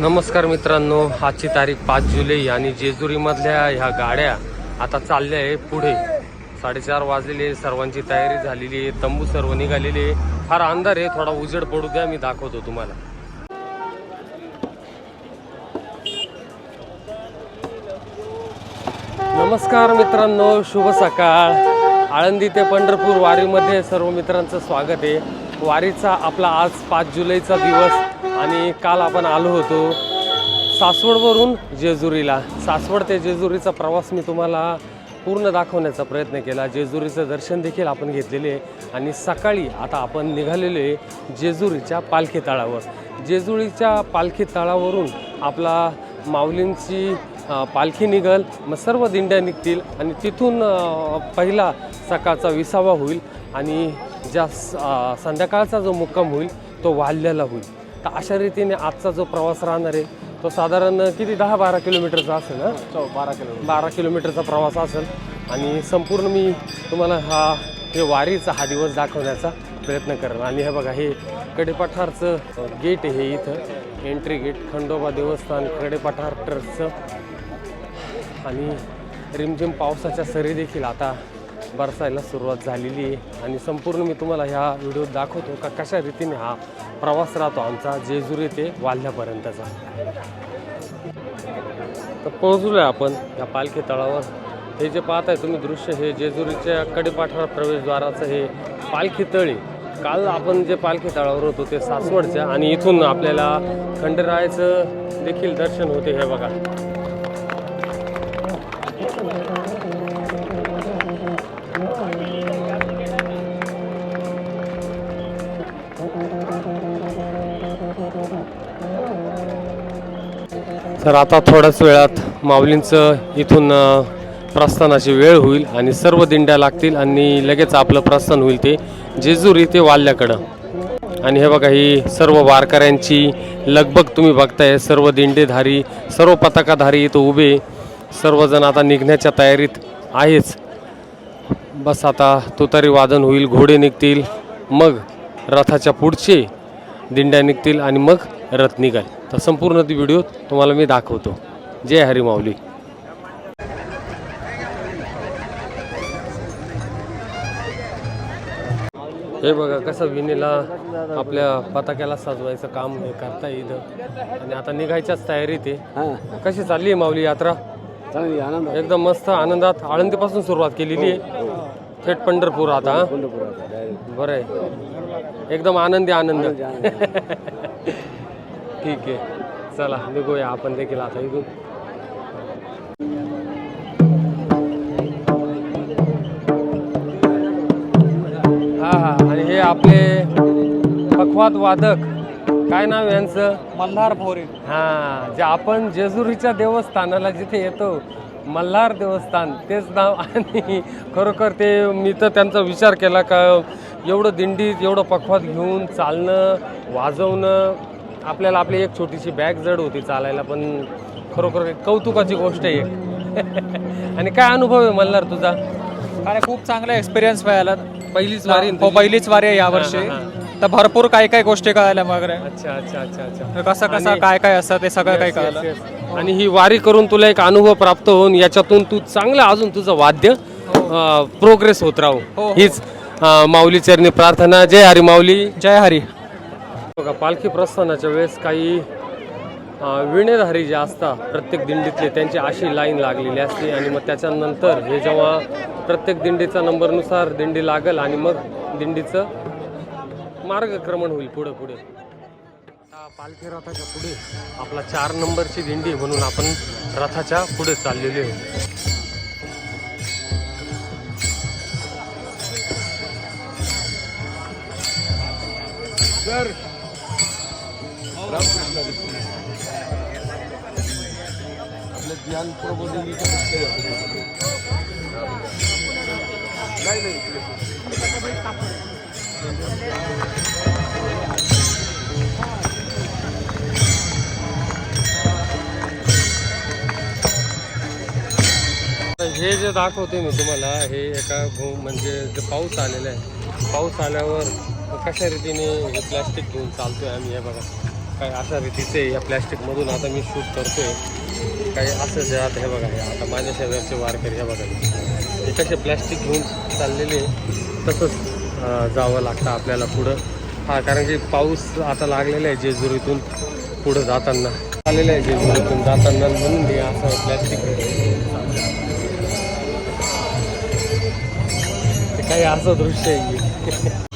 नमस्कार मित्रांनो आजची तारीख पाच जुलै आणि जेजुरीमधल्या ह्या गाड्या आता चालल्या आहे पुढे. साडेचार वाजलेले सर्वांची तयारी झालेली आहे तंबू सर्व निघालेले आहे. फार अंधार आहे थोडा उजेड पडू द्या मी दाखवतो तुम्हाला. नमस्कार मित्रांनो शुभ सकाळ. आळंदी ते पंढरपूर वारीमध्ये सर्व मित्रांचं स्वागत आहे. वारीचा आपला आज पाच जुलैचा दिवस आणि काल आपण आलो होतो सासवडवरून जेजुरीला. सासवड ते जेजुरीचा प्रवास मी तुम्हाला पूर्ण दाखवण्याचा प्रयत्न केला. जेजुरीचं दर्शन देखील आपण घेतलेले आहे आणि सकाळी आता आपण निघालेले जेजुरीच्या पालखी तळावर. जेजुरीच्या पालखी तळावरून आपला माऊलींची पालखी निघल मग सर्व दिंड्या निघतील आणि तिथून पहिला सकाळचा विसावा होईल आणि ज्या संध्याकाळचा जो मुक्काम होईल तो वाल्ल्याला होईल. तर अशा रीतीने आजचा जो प्रवास राहणार आहे तो साधारण किती दहा बारा किलोमीटरचा असेल ना बारा किलो बारा किलोमीटरचा प्रवास असेल. आणि संपूर्ण मी तुम्हाला हा हे वारीचा हा दिवस दाखवण्याचा प्रयत्न करेन आणि हे बघा हे कडेपठारचं गेट आहे हे इथं. एंट्री गेट खंडोबा देवस्थान कडेपठार ट्रस्टचं. आणि रिमझिम पावसाच्या सरी देखील आता बरसायला सुरुवात झालेली आहे. आणि संपूर्ण मी तुम्हाला ह्या व्हिडिओत दाखवतो का कशा रीतीने हा प्रवास राहतो आमचा जेजुरी ते वाल्ह्यापर्यंतचा तर पोहोचलो आहे आपण या पालखी तळावर. हे जे पाहताय तुम्ही दृश्य हे जेजुरीच्या कडेपाठावर प्रवेशद्वाराचं हे पालखी तळी काल आपण जे पालखी तळावर होतो ते सासवडच्या आणि इथून आपल्याला खंडरायाचं देखील दर्शन होते हे बघा. सर आता थोड्याच वेळात माऊलींचं इथून प्रस्थानाची वेळ होईल आणि सर्व दिंड्या लागतील आणि लगेच आपलं प्रस्थान होईल ते जेजुरी ते वाल्याकडं. आणि हे बघा ही सर्व वारकऱ्यांची लगबग तुम्ही बघताय सर्व दिंडेधारी सर्व पताकाधारी इथं उभे. सर्वजण आता निघण्याच्या तयारीत आहेच बस आता तुतारी वादन होईल घोडे निघतील मग रथाच्या पुढचे दिंड्या निघतील आणि मग रथ निघाल. तर संपूर्ण ती व्हिडिओ तुम्हाला मी दाखवतो. जय हरी माऊली. हे बघा कसं विणीला आपल्या पताक्याला सजवायचं काम हे करता येईल आणि आता निघायच्याच तयारीत आहे. कशी चालली आहे माऊली यात्रा? चांगली आनंद एकदम मस्त आनंदात. आळंदीपासून सुरुवात केलेली आहे. थेट पंढरपूर आता हा? बरं आहे. एकदम आनंदी आनंद. ठीक आहे. चला निघूया. आपण देखील आता इथून हा हा. आणि हे आपले पखवाद वादक. काय नाव यांचं? मल्हार भोरे. हा जे आपण जेजुरीच्या देवस्थानाला जिथे येतो मल्हार देवस्थान तेच नाव. आणि खरोखर ते मी तर त्यांचा विचार केला का एवढं दिंडीत एवढं पखवात घेऊन चालणं वाजवणं आपल्याला आपली एक छोटीशी बॅग जड होती चालायला पण खरोखर एक कौतुकाची गोष्ट आहे. आणि काय अनुभव आहे मल्हार तुझा? काय खूप चांगला एक्सपिरियन्स मिळाला. पहिलीच वारी हो? पहिलीच वारी आहे यावर्षी. तर भरपूर काय काय गोष्टी कळायला वगैरे अच्छा अच्छा अच्छा अच्छा. कसं कसं काय काय असतं ते सगळं yes, कळालं. आणि ही वारी करून तुला एक अनुभव प्राप्त होऊन याच्यातून तू चांगलं अजून तुझं वाद्य प्रोग्रेस होत हो, राहू. हो. हीच माऊली चरणी प्रार्थना. जय हरी माऊली. जय हरी. बघा पालखी प्रस्थानाच्या वेळेस काही विणेधारी जे असतात प्रत्येक दिंडीतले त्यांची अशी लाईन लागलेली असते आणि मग त्याच्यानंतर हे जेव्हा प्रत्येक दिंडीचा नंबरनुसार दिंडी लागल आणि मग दिंडीचं मार्गक्रमण होईल पुढं पुढे. आता पालखी रथाच्या पुढे आपला चार नंबरची दिंडी म्हणून आपण रथाच्या पुढे चाललेली आहे. आपलं ज्ञान प्रबोधिनी हे जे दाखवते मी तुम्हाला हे एका म्हणजे जे पाऊस आलेला आहे पाऊस आल्यावर कशा रीतीने हे प्लॅस्टिक घेऊन चालतोय आम्ही हे बघा. काय अशा रीतीचे या प्लॅस्टिकमधून आता मी शूट करतोय. काही असं जे आता हे बघा हे आता माझ्या शेजारचे वारकरी हे बघा. हे कसे प्लॅस्टिक घेऊन चाललेले तसंच जावं लागतं आपल्याला पुढं. हा कारण की पाऊस आता लागलेला आहे जेजुरीतून पुढं जाताना. आलेलं आहे जेजुरीतून जाताना म्हणून हे असं प्लॅस्टिक ते काही असं दृश्य आहे.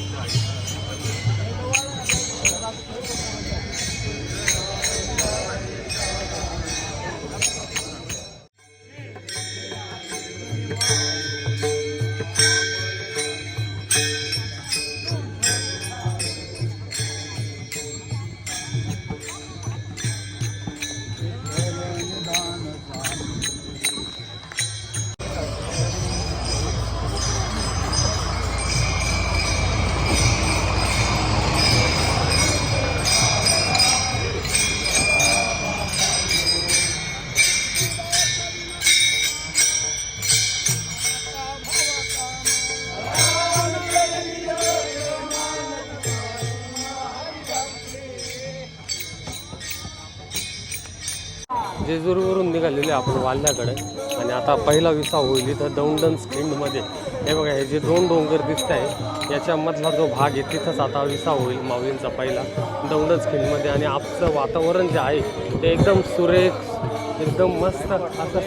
वाल्ह्याकडे आणि आता पहिला विसा होईल इथं दौंडन्स खिंडमध्ये हे बघा हे जे दोन डोंगर दिसत आहे याच्यामधला जो भाग आहे तिथंच आता विसा होईल माऊलींचा पहिला दौंडन्स खिंडमध्ये आणि आजचं वातावरण जे आहे ते एकदम सुरेख एकदम मस्त असं.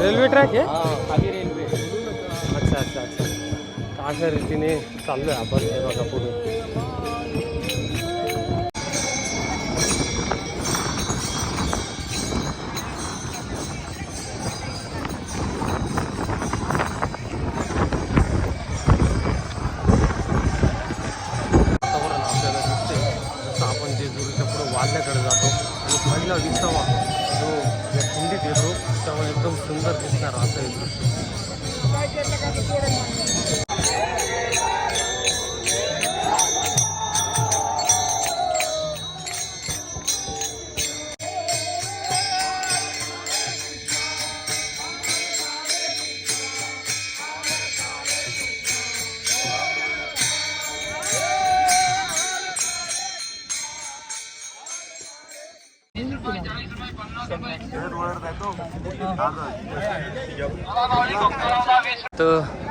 रेल्वे ट्रॅक आहे? रेल्वे. अच्छा अच्छा अच्छा. अशा रीतीने चाललोय आपण हे बघा पुढे.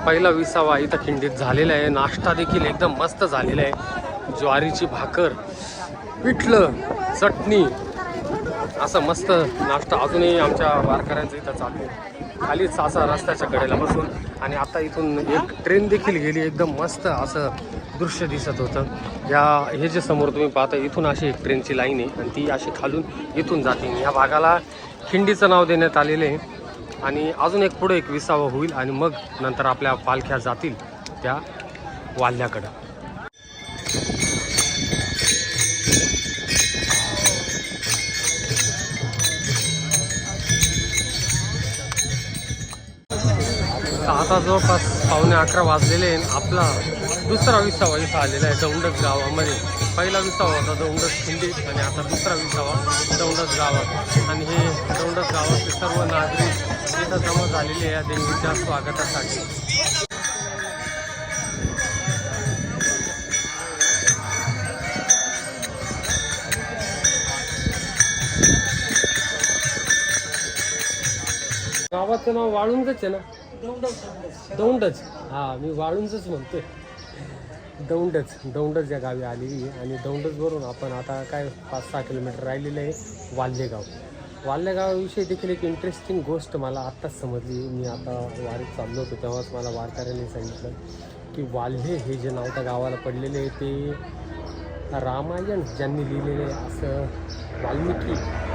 पहिला विसावा इथं खिंडीत झालेला आहे. नाश्ता देखील एकदम मस्त झालेला आहे. ज्वारीची भाकर पिठलं चटणी असं मस्त नाश्ता अजूनही आमच्या वारकऱ्यांचं इथं चालू आहे. खालीच असा रस्त्याच्या कडेला बसून आणि आता इथून एक ट्रेन देखील गेली. एकदम मस्त असं दृश्य दिसत होतं. या हे जे समोर तुम्ही पाहता इथून अशी एक ट्रेनची लाईन आहे आणि ती अशी खालून इथून जाते. या भागाला खिंडीचं नाव देण्यात आलेलं आहे. आणि अजून एक पुढे एक विसावा होईल आणि मग नंतर आपल्या पालख्या जातील त्या वाल्ह्याकडं आता जवळपास पावणे अकरा वाजलेले आहे आपला दुसरा विसावा इथं आलेला आहे दौंडच गावामध्ये. पहिला विसावा होता दौंडच खिंडी आणि आता दुसरा विसावा दौंडच गावात. आणि हे दौंडच गावातले सर्व नागरिक इथं जमा झालेले आहे या देवीच्या स्वागतासाठी. गावाचं नाव वाळुंजच आहे ना? दौंडच हा मी वाळुंजच म्हणतोय. दौंडच दौंडच या गावी आलेली आहे. आणि दौंडचवरून आपण आता काय पाच सहा किलोमीटर राहिलेलं आहे वाल्हेगाव. वाल्हेगावाविषयी देखील एक इंटरेस्टिंग गोष्ट मला आत्ताच समजली. मी आता वारीत चाललो होतो तेव्हाच मला वारकऱ्यांनी सांगितलं की वाल्हे हे जे नाव त्या गावाला पडलेले आहे ते रामायण ज्यांनी लिहिलेले आहे असं वाल्मिकी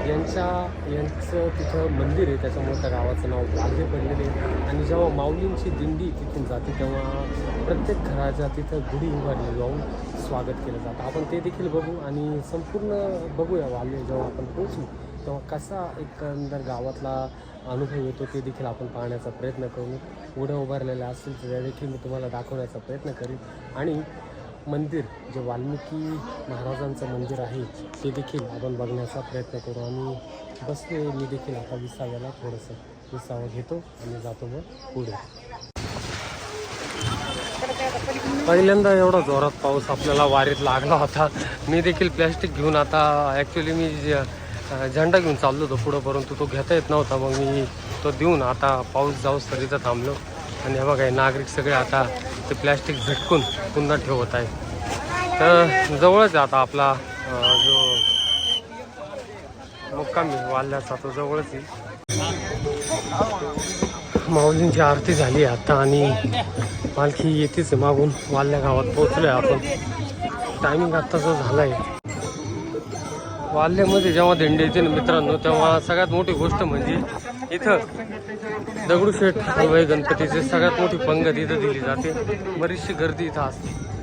यांच्या यांचं तिथं मंदिर आहे त्याच्यामुळे त्या गावाचं नाव वाघे पडलेले आहे. आणि जेव्हा माऊलींची दिंडी तिथून जाते तेव्हा प्रत्येक घराच्या तिथं गुढी उभारली जाऊन स्वागत केलं जातं. आपण ते देखील बघू आणि संपूर्ण बघूया वाल्हे जेव्हा आपण पोहोचू तेव्हा कसा एकंदर गावातला अनुभव येतो ते देखील आपण पाहण्याचा प्रयत्न करू. उड्या उभारलेल्या असतील तर त्या देखील मी तुम्हाला दाखवण्याचा प्रयत्न करीन. आणि मंदिर जे वाल्मिकी महाराजांचं मंदिर आहे ते देखील आपण बघण्याचा प्रयत्न करू. आणि बसले मी देखील आता विसाव्याला थोडंसं विसावं घेतो आणि जातो मग पुढे. पहिल्यांदा एवढा जोरात पाऊस आपल्याला वारीत लागला होता. मी देखील प्लॅस्टिक घेऊन आता ॲक्च्युली मी झेंडा घेऊन चाललो होतो पुढं परंतु तो घेता येत नव्हता. मग मी तो देऊन आता पाऊस जाऊस तरी तर थांबलो. आणि हे बघा नागरिक सगळे आता ते प्लॅस्टिक झटकून पुन्हा ठेवत आहे तर जवळच आहे आता आपला जो मुक्कामी वाल्ल्याचा तो जवळच माऊलींची आरती झाली आहे आता आणि पालखी येतेच मागून वाल्ल्या गावात पोहोचलोय आपण. टायमिंग आत्ताचा झाला आहे वाल्ल्यामध्ये जेव्हा दिंडी येते ना मित्रांनो तेव्हा सगळ्यात मोठी गोष्ट म्हणजे इथं दगडूशेठ हलवाई गणपतीचे सगळ्यात मोठी पंगत इथं दिली जाते. बरीचशी गर्दी इथं असते.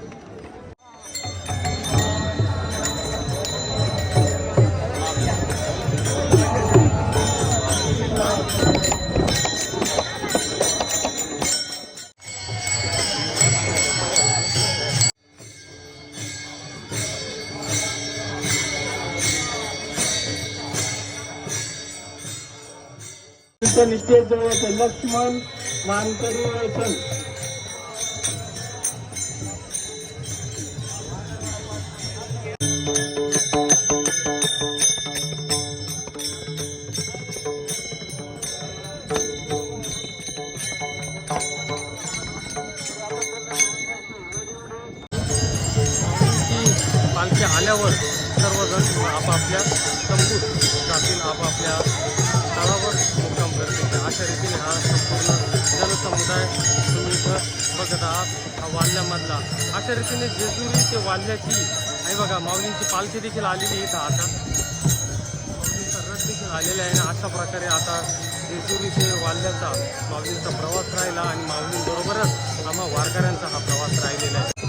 निश्चित जवळ लक्ष्मण मानकरी वळसन अशा जेजुरी ते वाल्ल्याची आहे बघा माऊलींची पालखी देखील आलेली आहे इथं आता. माऊलींचा रथ देखील आलेला आहे आणि अशा प्रकारे आता जेजुरी ते वाल्ल्याचा माऊलींचा प्रवास राहिला आणि माऊलींबरोबरच आम्हा वारकऱ्यांचा हा प्रवास राहिलेला आहे.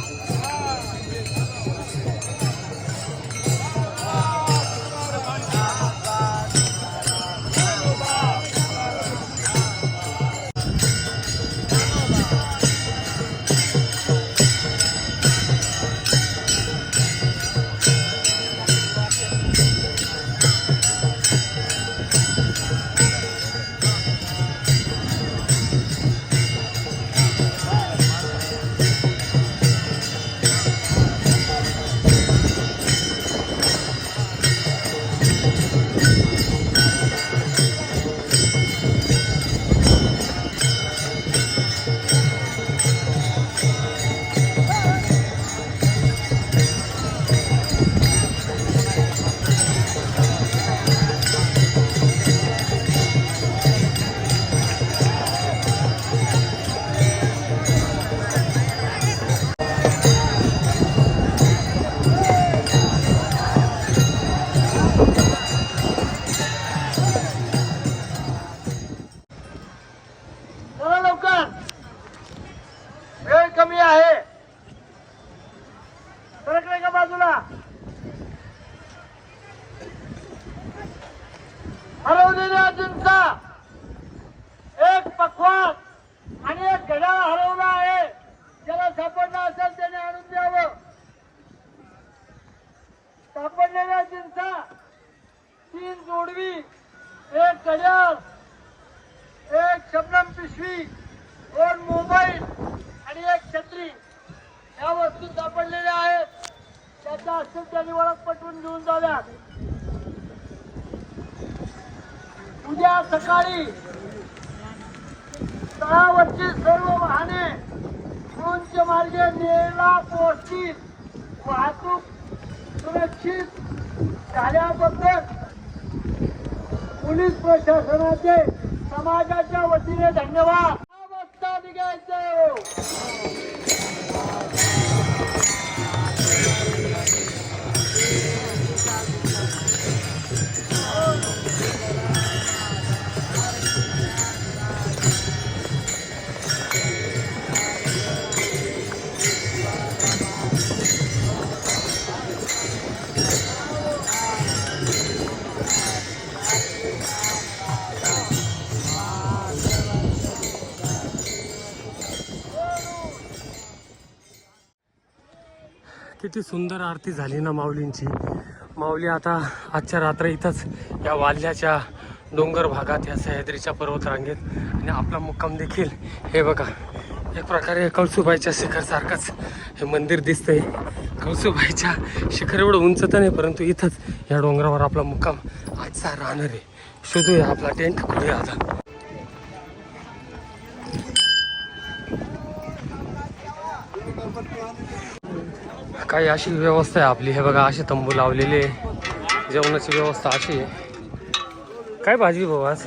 हरवलेल्या एक पकवान आणि एक घड्याळ हरवला आहे. ज्याला सापडला असेल त्याने आणून द्यावं. सापडलेल्या जिंचा तीन जोडवी एक घड्याळ एक शबनम पिशवी दोन मोबाईल आणि एक छत्री. या वस्तू सापडलेल्या आहेत. त्याचा असेल त्यांनी ओळख पटवून घेऊन जाव्यात. उद्या सकाळी तळावरची सर्व वाहने उंच मार्गे नेला पोहोचतील. वाहतूक सुरक्षित झाल्याबद्दल पोलीस प्रशासनाचे समाजाच्या वतीने धन्यवाद. निघायचं. किती सुंदर आरती झाली ना माऊलींची. माऊली आता आजच्या रात्र इथंच या वाल्याच्या डोंगर भागात या सह्याद्रीच्या पर्वतरांगेत. आणि आपला मुक्काम देखील हे बघा एक प्रकारे कळसुबाईच्या शिखरसारखंच हे मंदिर दिसतंय. कळसुबाईच्या शिखर एवढं उंच तर नाही परंतु इथंच या डोंगरावर आपला मुक्काम आजचा राहणार आहे. शोधूया आपला टेंट कुठे आता. काही अशी व्यवस्था आहे आपली. हे बघा असे तंबू लावलेले आहे. जेवणाची व्यवस्था अशी आहे. काय भाजी भाऊ आज?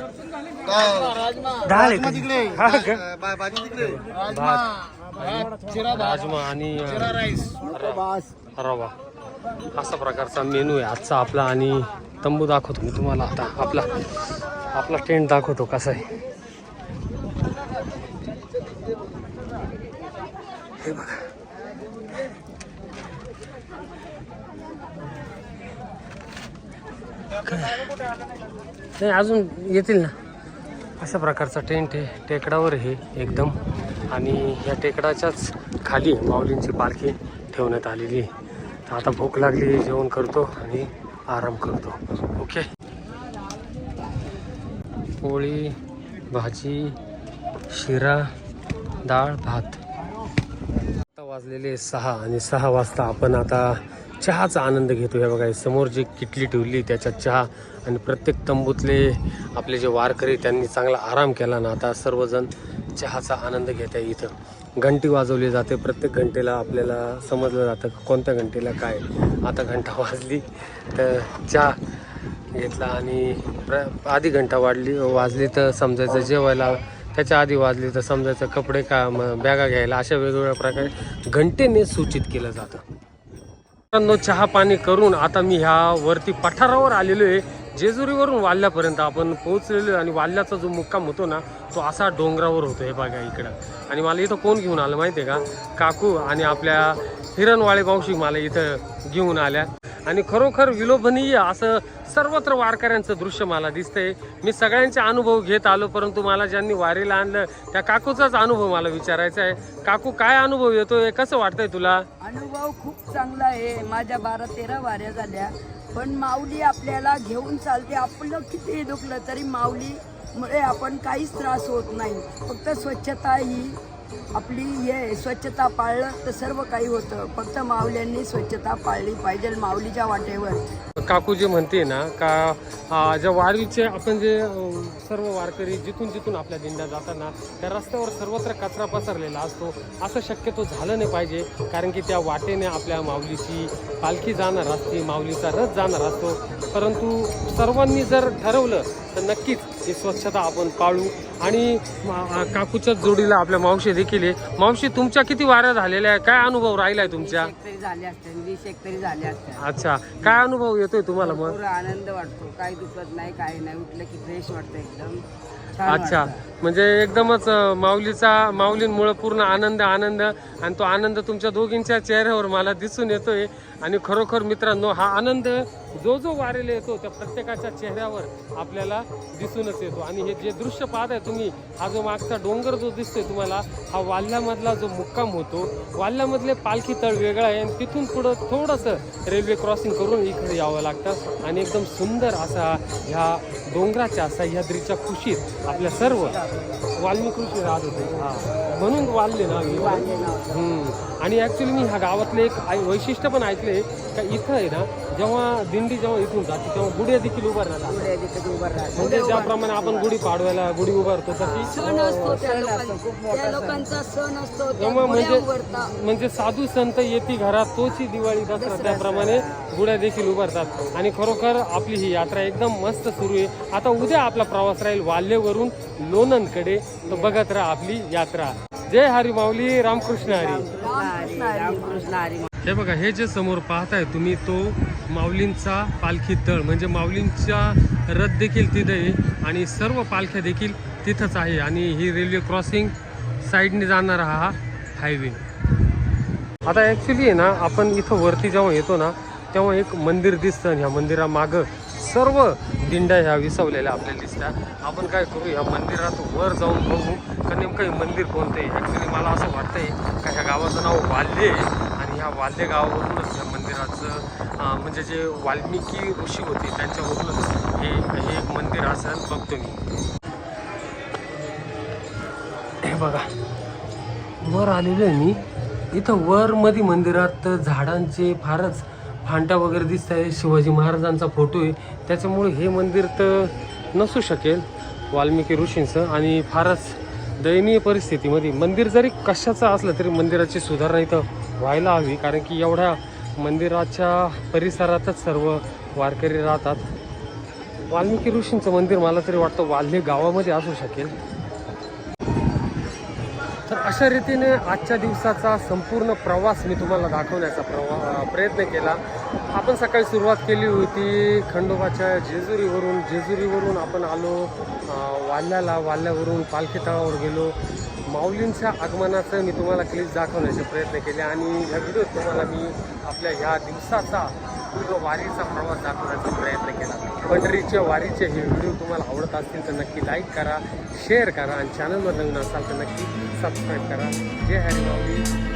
डाळ आहे का? हा का? भात. राजमा आणि रवा. असा प्रकारचा मेनू आहे आजचा आपला आणि तंबू दाखवतो मी तुम्हाला आता. आपला आपला टेंट दाखवतो कसा आहे. हे बघा. नाही अजून येतील ना. अशा प्रकारचा टेंट आहे. टेकडावर हे एकदम. आणि या टेकडाच्याच खाली माऊलींची पालखी ठेवण्यात आलेली आहे. आता भूक लागली जेवण करतो आणि आराम करतो. ओके? पोळी भाजी शिरा डाळ भात. वाजलेले सहा आणि सहा वाजता आपण आता चहाचा आनंद घेतो हे बघा समोर जी किटली ठेवली त्याच्यात चहा आणि प्रत्येक तंबूतले आपले जे वारकरी त्यांनी चांगला आराम केला ना आता सर्वजण चहाचा आनंद घेत आहे इथं. घंटी वाजवली जाते. प्रत्येक घंटेला आपल्याला समजलं जातं कोणत्या घंटेला काय. आता घंटा वाजली तर चहा घेतला आणि प्र आधी घंटा वाढली वाजली तर समजायचं जेवायला त्याच्या आधी वाजली तर समजायचं कपडे का बॅगा घ्यायला अशा वेगवेगळ्या प्रकारे घंटेने सूचित केलं जातं. मित्रांनो चहा पाणी करून आता मी ह्या वरती पठारावर आलेलो आहे. जेजुरीवरून वाल्ल्यापर्यंत आपण पोहोचलेलो आहे आणि वाल्ल्याचा जो मुक्काम होतो ना तो असा डोंगरावर होतो हे बघा इकडं. आणि मला इथं कोण घेऊन आलं माहिती आहे का? काकू आणि आपल्या हिरणवाळे मावशी मला इथं घेऊन आल्या. आणि खरोखर विलोभनीय असं सर्वत्र वारकऱ्यांचं दृश्य मला दिसतंय. मी सगळ्यांचे अनुभव घेत आलो परंतु मला ज्यांनी वारीला आणलं त्या काकूचाच अनुभव मला विचारायचा आहे. काकू काय अनुभव येतोय? कसं वाटतंय तुला? अनुभव खूप चांगला आहे. माझ्या बारा तेरा वाऱ्या झाल्या. पण माऊली आपल्याला घेऊन चालते. आपलं किती दुखलं तरी माऊलीमुळे आपण काहीच त्रास होत नाही. फक्त स्वच्छता ही आपली हे आहे, स्वच्छता पाळलं तर सर्व काही होतं. फक्त माऊल्यांनी स्वच्छता पाळली पाहिजे माऊलीच्या वाटेवर. काकू जे म्हणते ना का ज्या वारीचे आपण जे सर्व वारकरी जिथून जिथून आपल्या दिंड्या जाताना त्या रस्त्यावर सर्वत्र कचरा पसरलेला असतो. असं शक्यतो झालं नाही पाहिजे कारण की त्या वाटेने आपल्या माऊलीची पालखी जाणार असते माऊलीचा रथ जाणार असतो. परंतु सर्वांनी जर ठरवलं तर नक्कीच ही स्वच्छता आपण पाळू. आणि काकूच्या जोडीला आपल्या मावशी देखील आहे. मावशी तुमच्या किती वाऱ्या झालेल्या आहे काय अनुभव तुमच्या? तरी झाले असते अच्छा. काय अनुभव येतोय तुम्हाला मग? आनंद वाटतो. काही दुखत नाही काही नाही. उठलं की फ्रेश वाटतं एकदम. अच्छा. म्हणजे एकदमच माऊलीचा माऊलींमुळे पूर्ण आनंद आनंद आणि तो आनंद तुमच्या दोघींच्या चेहऱ्यावर मला दिसून येतोय. आणि खरोखर मित्रांनो हा आनंद जो जो वारेला येतो त्या प्रत्येकाच्या चेहऱ्यावर आपल्याला दिसूनच येतो. आणि हे जे दृश्य पाहताय तुम्ही हा जो मागचा डोंगर जो दिसतोय तुम्हाला हा वाल्ह्यामधला जो मुक्काम होतो वाल्ह्यामधले पालखी तळ वेगळा आहे आणि तिथून पुढं थोडंसं रेल्वे क्रॉसिंग करून इकडे यावं लागतं. आणि एकदम सुंदर असा ह्या डोंगराच्या सह्याद्रीच्या कुशीत आपल्या सर्व वाल्मिक ऋषी राहत होते. हा. म्हणून वाल्ले ना. आणि ऍक्च्युली मी ह्या गावातले एक ऐ- वैशिष्ट्य पण ऐकले का इथं आहे ना जेव्हा दिंडी जेव्हा इथून जाते तेव्हा गुढ्या देखील उभं राहतं. म्हणजे ज्याप्रमाणे आपण गुढी पाडवायला गुढी उभारतो तशी सण असतो त्या लोकांचा. त्या लोकांचा सण असतो त्या तेव्हा गुढ्या म्हणजे. म्हणजे साधू संत येती घरात तोची दिवाळी दसरा त्याप्रमाणे गुड्या देखील उभारतात आणि खरोखर आपली ही यात्रा एकदम मस्त सुरू आहे. आता उद्या आपला प्रवास राहील वाल्यवरून लोणंदकडे. तर बघत राहा आपली यात्रा. जय हरी माऊली रामकृष्ण हरी. रामकृष्ण हरी. हे बघा हे जे समोर पाहताय तुम्ही तो माऊलींचा पालखी तळ म्हणजे माऊलींचा रथ देखील तिथे आहे आणि सर्व पालख्या देखील तिथंच आहे आणि ही रेल्वे क्रॉसिंग साईडने जाणारा हा हायवे आता ॲक्च्युली आहे ना आपण इथं वरती जेव्हा येतो ना तेव्हा एक मंदिर दिसतं ह्या मंदिरामागं सर्व दिंड्या ह्या विसवलेल्या आपल्याला दिसतात आपण काय करू या मंदिरात वर जाऊन बघू का नेमकं हे मंदिर कोणतं आहे? ॲक्च्युली मला असं वाटतंय का ह्या गावाचं नाव वाल्हे आहे. आणि ह्या वाल्हे गावावरूनच या मंदिराचं म्हणजे जे वाल्मिकी ऋषी होते त्यांच्यावरूनच हे हे एक मंदिर असं बघतो मी. हे बघा वर आलेलो आहे मी. इथं वरमध्ये मंदिरात झाडांचे फारच फांटा वगैरे दिसत आहे. शिवाजी महाराजांचा फोटो आहे. त्याच्यामुळे हे मंदिर तर नसू शकेल. वाल्मिकी ऋषींचं आणि फारच दयनीय परिस्थितीमध्ये मंदिर जरी कशाचं असलं तरी मंदिराची सुधारणा इथं व्हायला हवी. कारण की एवढ्या मंदिराच्या परिसरातच सर्व वारकरी राहतात. वाल्मिकी ऋषींचं मंदिर मला तरी वाटतं वाल्हे गावामध्ये असू शकेल. अशा रीतीने आजच्या दिवसाचा संपूर्ण प्रवास मी तुम्हाला दाखवण्याचा प्रवा प्रयत्न केला. आपण सकाळी सुरुवात केली होती खंडोबाच्या जेजुरीवरून. जेजुरीवरून आपण आलो वाल्याला वाल्यावरून पालखी तळावर गेलो. माऊलींच्या आगमनाचं मी तुम्हाला क्लिप दाखवण्याचे प्रयत्न केले आणि ह्या व्हिडिओत तुम्हाला मी आपल्या ह्या दिवसाचा पूर्ण वारीचा प्रवास दाखवण्याचा प्रयत्न केला. पंढरीच्या वारीचे हे व्हिडिओ तुम्हाला आवडत असतील तर नक्की लाईक करा शेअर करा आणि चॅनलवर नवीन असाल तर नक्की सबस्क्राईब करा. जय हरी माऊली.